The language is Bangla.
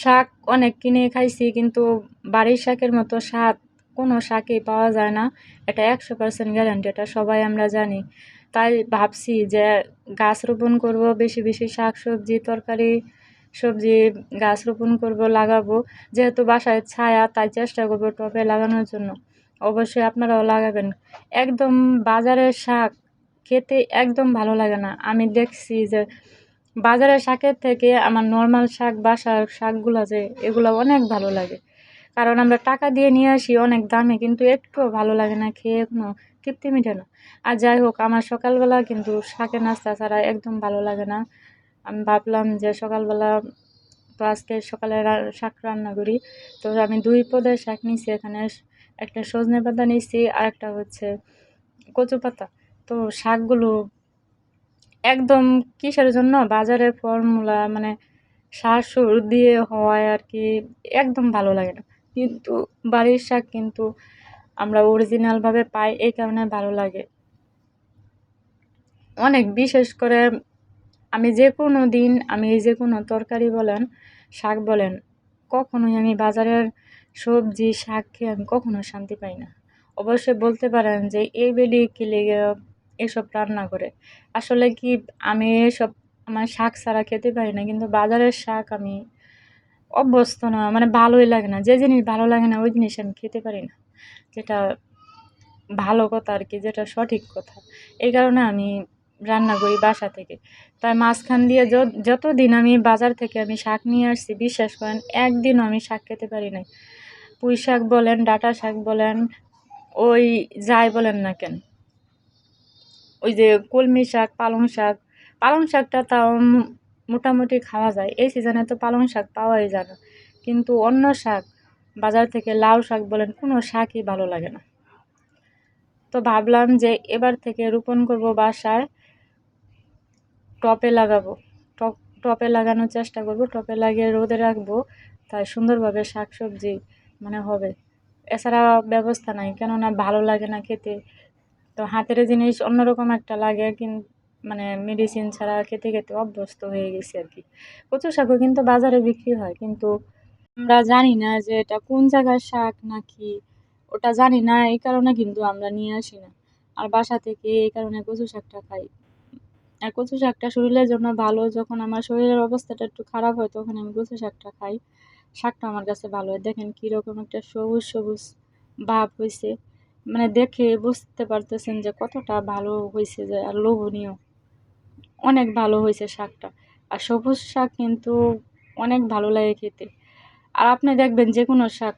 শাক অনেক কিনে খাইছি, কিন্তু বাড়ির শাকের মতো স্বাদ কোনো শাকেই পাওয়া যায় না। এটা একশো পার্সেন্ট গ্যারান্টি এটা সবাই আমরা জানি। তাই ভাবছি যে গাছ রোপণ করব, বেশি বেশি শাক সবজি, তরকারি সবজি গাছ রোপণ করব, লাগাবো। যেহেতু বাসায় ছায়া, তাই চেষ্টা করব টবে লাগানোর জন্য। অবশ্যই আপনারাও লাগাবেন। একদম বাজারের শাক খেতে একদম ভালো লাগে না। আমি দেখছি যে বাজারের শাকের থেকে আমার নর্মাল শাক, বাসার শাকগুলো যে, এগুলো অনেক ভালো লাগে। কারণ আমরা টাকা দিয়ে নিয়ে আসি অনেক দামে, কিন্তু একটুও ভালো লাগে না, খেয়ে কোনো তৃপ্তি মিটে না। আর যাই হোক, আমার সকালবেলা কিন্তু শাকের নাস্তা ছাড়া একদম ভালো লাগে না। আমি ভাবলাম যে সকালবেলা তো আজকে সকালে শাক রান্না করি। তো আমি দুই পদের শাক নিছি এখানে। একটা সজনে পাতা নিছি আর একটা হচ্ছে কচু পাতা তো শাকগুলো একদম কিসের জন্য? বাজারের ফর্মুলা মানে সার সুর দিয়ে হওয়ায় আর কি, একদম ভালো লাগে না। কিন্তু বাড়ির শাক কিন্তু আমরা অরিজিনালভাবে পাই, এই কারণে ভালো লাগে। অনেক বিশেষ করে আমি যে কোনো দিন, আমি যে কোনো তরকারি বলেন, শাক বলেন, কখনোই আমি বাজারের সবজি, শাক খেয়ে আমি কখনো শান্তি পাই না। অবশ্যই বলতে পারেন যে, এই বেডি কি লেগে এসব রান্না করে। আসলে কি আমি এসব, আমার শাক ছাড়া খেতে পারি না, কিন্তু বাজারের শাক আমি অভ্যস্ত না মানে ভালোই লাগে না, যে জিনিস ভালো লাগে না, ওই জিনিস আমি খেতে পারি না। যেটা ভালো কথা আর কি, যেটা সঠিক কথা। এই কারণে আমি রান্না করি বাসা থেকে। তাই মাঝখান দিয়ে য- যতদিন আমি বাজার থেকে আমি শাক নিয়ে আসছি, বিশ্বাস করেন, একদিনও আমি শাক খেতে পারি নাই। পুঁই শাক বলেন, ডাঁটা শাক বলেন, ওই যাই বলেন না কেন। ওই যে কলমি শাক, পালং শাক। পালং শাকটা তাও মোটামুটি খাওয়া যায়। এই সিজনে তো পালং শাক পাওয়াই যায় না। কিন্তু অন্য শাক, বাজার থেকে লাউ শাক বলেন, কোনো শাকই ভালো লাগে না। তো ভাবলাম যে এবার থেকে রোপণ করব বাসায়, টপে লাগাবো। টপ, টপে লাগানোর চেষ্টা করব। টপে লাগিয়ে রোদে রাখব। তাই সুন্দরভাবে শাক সবজি মানে হবে। এছাড়া ব্যবস্থা নাই। কেননা ভালো লাগে না খেতে। তো হাতের জিনিস অন্যরকম একটা লাগে কিন্তু মানে মেডিসিন ছাড়া খেতে খেতে অভ্যস্ত হয়ে গেছি আর কি। কচু শাকও কিন্তু বাজারে বিক্রি হয়, কিন্তু আমরা জানি না যে এটা কোন জায়গার শাক নাকি ওটা জানি না, এই কারণে কিন্তু আমরা নিয়ে আসি না। আর বাসা থেকে এই কারণে কচু শাকটা খাই। আর কচু শাকটা শরীরের জন্য ভালো, যখন আমার শরীরের অবস্থাটা একটু খারাপ হয়, তখন আমি কচু শাকটা খাই। শাকটা আমার কাছে ভালো হয়। দেখেন কীরকম একটা সবুজ সবুজ ভাব হয়েছে মানে দেখে বুঝতে পারতেছেন যে কতটা ভালো হয়েছে যে, আর লোভনীয়। অনেক ভালো হয়েছে শাকটা। আর সবুজ শাক কিন্তু অনেক ভালো লাগে খেতে। আর আপনি দেখবেন যে কোনো শাক